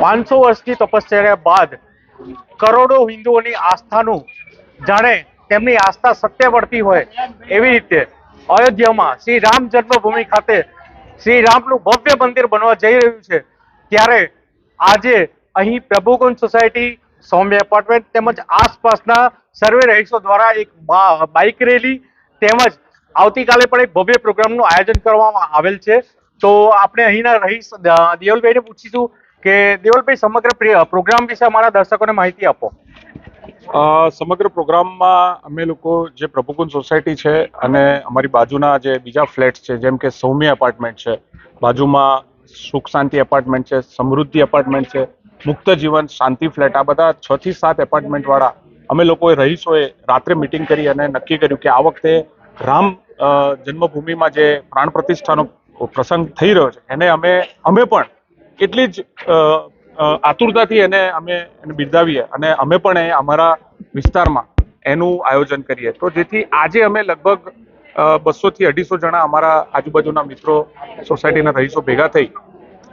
પાંચસો વર્ષની તપશ્ચર્યા બાદ કરોડો હિન્દુઓની આસ્થાનું જાણે તેમની આસ્થા સત્ય પડતી હોય એવી રીતે અયોધ્યામાં શ્રી રામ જન્મભૂમિ ખાતે શ્રી રામનું ભવ્ય મંદિર બનવા જઈ રહ્યું છે. ત્યારે આજે અહીં પ્રભુકુંજ સોસાયટી સૌમ્ય એપાર્ટમેન્ટ તેમજ આસપાસના સર્વે રહીશો દ્વારા એક બાઇક રેલી તેમજ આવતીકાલે પણ એક ભવ્ય પ્રોગ્રામનું આયોજન કરવામાં આવેલ છે. તો આપણે અહીંના રહીશ દેવલભાઈને પૂછીશું કે દેવલભાઈ, સમગ્ર પ્રોગ્રામ વિશે અમારા દર્શકોને માહિતી આપો. સમગ્ર પ્રોગ્રામમાં અમે લોકો જે પ્રભુકુંજ સોસાયટી છે અને અમારી બાજુના જે બીજા ફ્લેટ્સ છે, જેમ કે સૌમ્ય એપાર્ટમેન્ટ છે, બાજુમાં સુખ શાંતિ એપાર્ટમેન્ટ છે, સમૃદ્ધિ એપાર્ટમેન્ટ છે, મુક્ત જીવન, શાંતિ ફ્લેટ, આ બધા છ થી સાત એપાર્ટમેન્ટ વાળા અમે લોકોએ રહીશોએ રાત્રે મિટિંગ કરી અને નક્કી કર્યું કે આ વખતે રામ જન્મભૂમિમાં જે પ્રાણ પ્રતિષ્ઠાનો પ્રસંગ થઈ રહ્યો છે, એને અમે અમે પણ એટલી જ આતુરતાથી એને અમે એને બિરદાવીએ અને અમે પણ એ અમારા વિસ્તારમાં એનું આયોજન કરીએ. તો જેથી આજે અમે લગભગ બસોથી અઢીસો જણા અમારા આજુબાજુના મિત્રો સોસાયટીના રહીશો ભેગા થઈ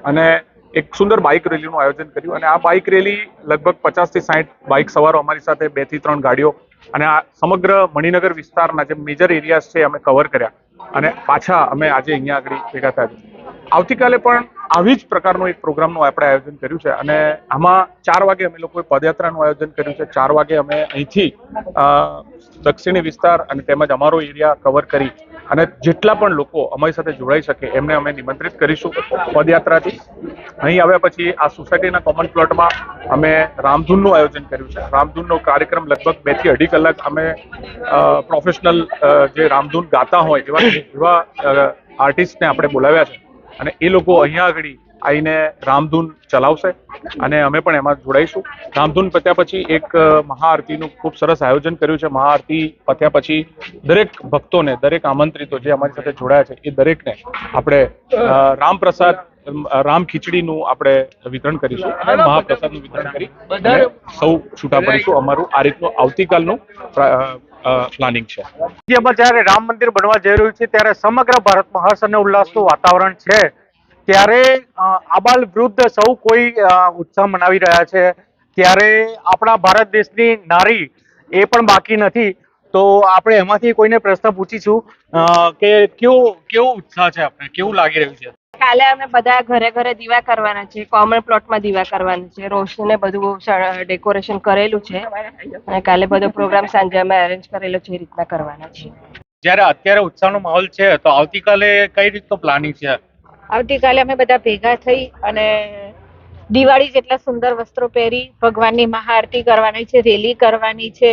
અને એક સુંદર બાઇક રેલીનું આયોજન કર્યું અને આ બાઇક રેલી લગભગ પચાસથી સાઠ બાઇક સવારો અમારી સાથે બેથી ત્રણ ગાડીઓ અને આ સમગ્ર મણિનગર વિસ્તારના જે મેજર એરિયાઝ છે અમે કવર કર્યા અને પાછા અમે આજે અહીંયા આગળ ભેગા થયા આવતીકાલે પણ આવી જ પ્રકારનું એક પ્રોગ્રામનું આપણે આયોજન કર્યું છે અને આમાં ચાર વાગે અમે લોકોએ પદયાત્રાનું આયોજન કર્યું છે. ચાર વાગે અમે અહીંથી દક્ષિણી વિસ્તાર અને તેમજ અમારો એરિયા કવર કરી અને જેટલા પણ લોકો અમારી સાથે જોડાઈ શકે એમને અમે નિમંત્રિત કરીશું પદયાત્રાથી. અહીં આવ્યા પછી આ સોસાયટીના કોમન પ્લોટમાં અમે રામધૂનનું આયોજન કર્યું છે. રામધૂનનો કાર્યક્રમ લગભગ બેથી અઢી કલાક અમે પ્રોફેશનલ જે રામધૂન ગાતા હોય એવા એવા આર્ટિસ્ટને આપણે બોલાવ્યા છે. અને એ લોકો અહીંયા આગળ આવીને રામધૂન ચલાવશે. અને અમે પણ એમાં જોડાઈશું. રામધૂન પત્યા પછી એક મહાઆરતીનું ખૂબ સરસ આયોજન કર્યું છે. મહાઆરતી પત્યા પછી દરેક ભક્તોને દરેક આમંત્રિતો જે અમારી સાથે જોડાયા છે એ દરેકને આપણે રામપ્રસાદ રામ ખીચડીનું આપણે વિતરણ કરીશું અને મહાપ્રસાદનું વિતરણ કરી સૌ છૂટા પડીશું અમારું આ રીતનું આવતીકાલનું પ્લાનિંગ છે. જેમાં જ્યારે રામ મંદિર બનવા જઈ રહ્યું છે, ત્યારે સમગ્ર ભારતમાં હર્ષ અને ઉલ્લાસનું વાતાવરણ છે. ત્યારે આબાલ વૃદ્ધ સૌ કોઈ ઉત્સાહ મનાવી રહ્યા છે. ત્યારે આપણા ભારત દેશની નારી એ પણ બાકી નથી. તો આપણે એમાંથી કોઈને પ્રશ્ન પૂછીશું કે કેવો કેવો ઉત્સાહ છે આપણે કેવું લાગી રહ્યું છે? કાલે અમે બધા ઘરે ઘરે દીવા કરવાના છે કોમન પ્લોટમાં દીવા કરવાના છે. રોશની ને બધું ડેકોરેશન કરેલું છે અને કાલે બધો પ્રોગ્રામ સાંજે અમે અરેન્જ કરેલો છે એ રીતના કરવાના છે. જ્યારે અત્યારે ઉત્સાહનો માહોલ છે તો આવતીકાલે કઈ રીતનું પ્લાનિંગ છે? આવતીકાલે અમે બધા ભેગા થઈ અને દિવાળી જેટલા સુંદર વસ્ત્રો પહેરી ભગવાનની મહાઆરતી કરવાની છે રેલી કરવાની છે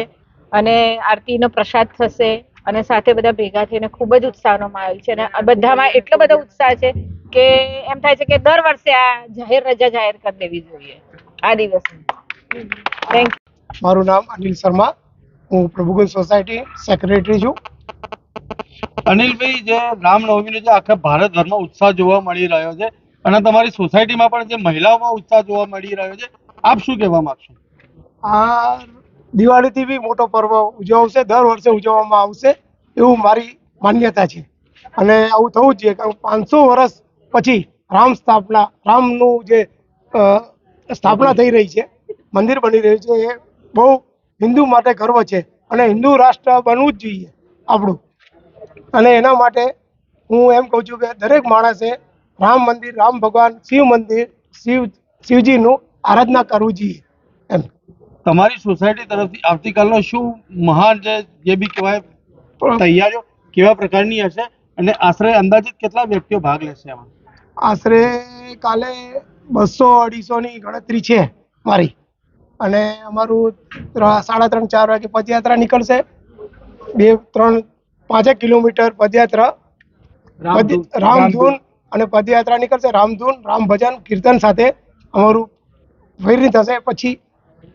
અને આરતીનો પ્રસાદ થશે અને સાથે બધા ભેગા થઈને ખૂબ જ ઉત્સાહનો માહોલ છે અને આ બધામાં એટલો બધો ઉત્સાહ છે કે એમ થાય છે કે દર વર્ષે આ જાહેર રજા જાહેર કરી દેવી જોઈએ. આ દિવસ. થેન્ક મારું નામ અનિલ શર્મા. હું પ્રભુગલ સોસાયટી સેક્રેટરી છું. અનિલભાઈ જે રામનવમીનો જે આખા ભારતભરમાં ઉત્સાહ જોવા મળી રહ્યો છે અને તમારી સોસાયટીમાં પણ જે મહિલાઓમાં ઉત્સાહ જોવા મળી રહ્યો છે આપ શું કહેવા માંગશો? આ દિવાળીથી બી મોટો પર્વ ઉજવશે દર વર્ષે ઉજવવામાં આવશે એવું મારી માન્યતા છે. અને આવું થવું જ જોઈએ કારણ પાંચસો વર્ષ પછી રામ સ્થાપના રામનું જે સ્થાપના થઈ રહી છે મંદિર બની રહ્યું છે એ બહુ હિન્દુ માટે ગર્વ છે અને હિન્દુ રાષ્ટ્ર બનવું જ જોઈએ આપણું. અને એના માટે હું એમ કહું છું કે દરેક માણસે રામ મંદિર રામ ભગવાન શિવ મંદિર શિવ શિવજીનું આરાધના કરવું જોઈએ એમ. તમારી સોસાયટી તરફથી આવતીકાલનો શું મહાન જે જે બી કહેવાય તૈયારીઓ કેવા પ્રકારની હશે? અને આશરે અંદાજિત કેટલા વ્યક્તિઓ ભાગ લેશે એમાં આશરે કાલે બસો અઢીસોની ગણતરી છે મારી. અને અમારું સાડા ત્રણ ચાર વાગે પદયાત્રા નીકળશે. બે ત્રણ પાંચેક કિલોમીટર પદયાત્રા. રામધૂન- અને પદયાત્રા નીકળશે. રામધૂન રામ ભજન કીર્તન સાથે અમારું ફેરી થશે. પછી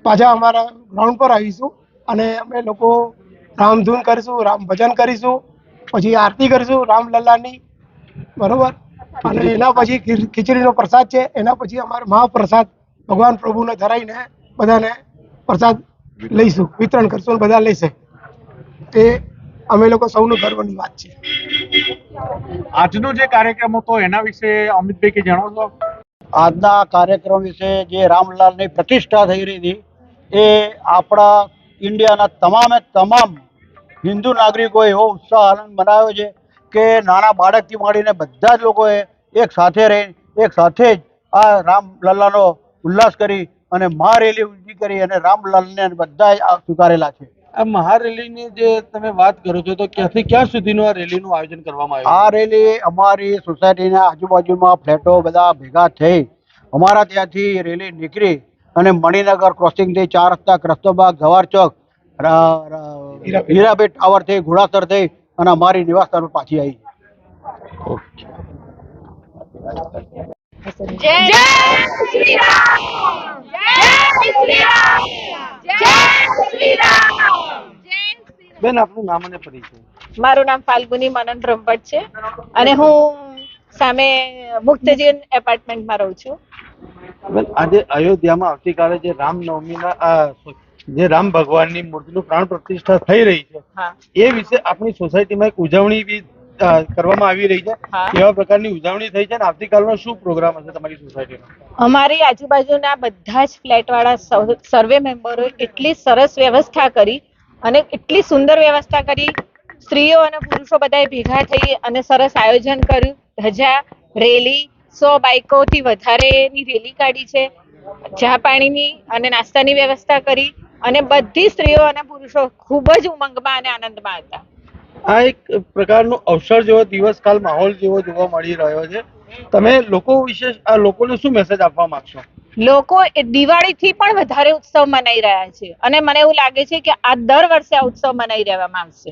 પાછા અમારા ગ્રાઉન્ડ પર આવીશું અને અમે લોકો રામધૂન કરીશું રામ ભજન કરીશું પછી આરતી કરીશું રામલલ્લાની. બરોબર? અને એના પછી ખીચડીનો પ્રસાદ છે. એના પછી અમારે મહાપ્રસાદ ભગવાન પ્રભુને ધરાઈને બધાને પ્રસાદ લઈશું વિતરણ કરશું બધા લેશે. તે અમે લોકો સૌનું ગર્વની વાત છે. આજનો જે કાર્યક્રમ હતો એના વિશે અમિતભાઈ કે જણાવશો? આજના કાર્યક્રમ વિશે જે રામલાલની પ્રતિષ્ઠા થઈ રહી હતી એ આપણા ઇન્ડિયાના તમામે તમામ હિન્દુ નાગરિકોએ એવો ઉત્સાહ આનંદ મનાવ્યો છે. કે નાના બાળકથી માંડીને બધા જ લોકોએ એક સાથે રહી એક સાથે જ આ રામલલ્લાનો ઉલ્લાસ કરી અને મહારેલી ઉજવી કરી અને રામલલ્લાને બધા જ આ સ્વીકારેલા છે. આ મહારેલીની જે તમે વાત કરો છો તો ક્યાંથી ક્યાં સુધીનું આ રેલીનું આયોજન કરવામાં આવ્યું? આ રેલી અમારી સોસાયટીના આજુબાજુમાં ફ્લેટો બધા ભેગા થઈ અમારા ત્યાંથી રેલી નીકળી અને મણિનગર ક્રોસિંગથી ચાર રસ્તા ક્રસ્તોબાગ જવાહર ચોક હીરાબેટ ટાવર થઈ ઘોડાસર થઈ અને અમારી નિવાસસ્થાન પર પાછી આવી બેન આપનું નામ અને પરિચય? મારું નામ ફાલ્ગુની મનન બ્રહ્મભટ્ટ છે અને હું સામે મુક્તજીવન એપાર્ટમેન્ટમાં રહું છું. બેન આજે અયોધ્યામાં આવતીકાલે જે રામનવમીના જે રામ ભગવાનની મૂર્તિનું પ્રાણ પ્રતિષ્ઠા થઈ રહી છે એ વિશે આપણી સોસાયટીમાં એક ઉજવણી બી કરવામાં આવી રહી છે. કેવા પ્રકારની ઉજવણી થઈ છે અને આવતીકાલનો શું પ્રોગ્રામ હશે તમારી સોસાયટીનો અમારી આજુબાજુના બધા જ ફ્લેટવાળા સર્વે મેમ્બરોએ એટલી સરસ વ્યવસ્થા કરી અને એટલી સુંદર વ્યવસ્થા કરી. સ્ત્રીઓ અને પુરુષો બધાએ ભેગા થઈ અને સરસ આયોજન કર્યું. ધજા રેલી સો બાઇકોથી વધારેની રેલી કાઢી છે. ચા પાણીની અને નાસ્તાની વ્યવસ્થા કરી. અને બધી સ્ત્રીઓ અને પુરુષો ખૂબ જ ઉમંગમાં અને આનંદમાં હતા. આ એક પ્રકારનો અવસર જેવો દિવસ કાલ માહોલ જેવો જોવા મળી રહ્યો છે. તમે લોકો વિશે આ લોકોને શું મેસેજ આપવા માંગશો? લોકો એ દિવાળીથી પણ વધારે ઉત્સવ મનાઈ રહ્યા છે. અને મને એવું લાગે છે કે આ દર વર્ષે આ ઉત્સવ મનાઈ રહેવામાં આવશે.